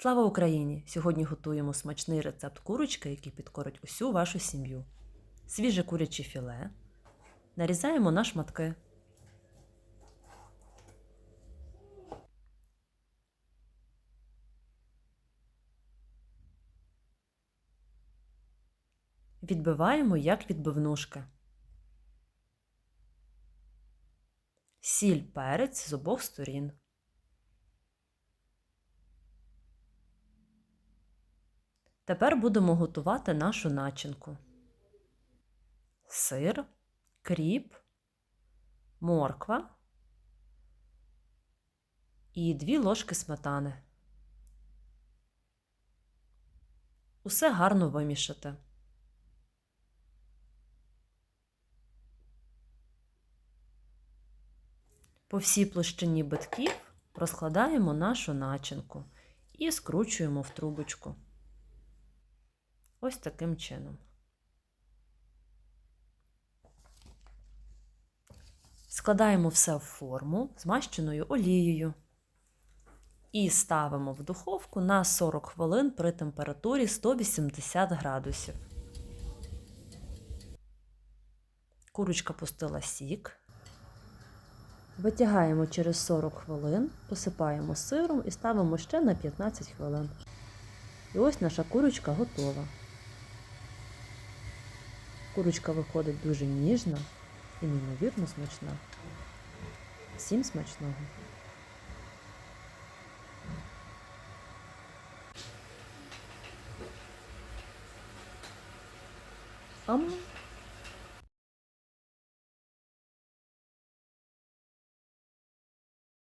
Слава Україні! Сьогодні готуємо смачний рецепт курочки, який підкорить усю вашу сім'ю. Свіже куряче філе. Нарізаємо на шматки. Відбиваємо як відбивнушки. Сіль, перець з обох сторін. Тепер будемо готувати нашу начинку. Сир, кріп, морква і дві ложки сметани. Усе гарно вимішати. По всій площині битків розкладаємо нашу начинку і скручуємо в трубочку. Ось таким чином. Складаємо все в форму змащеною олією і ставимо в духовку на 40 хвилин при температурі 180 градусів. Курочка пустила сік. Витягаємо через 40 хвилин, посипаємо сиром і ставимо ще на 15 хвилин. І ось наша курочка готова. Курочка виходить дуже ніжна і неймовірно смачна. Всім смачного! Ам!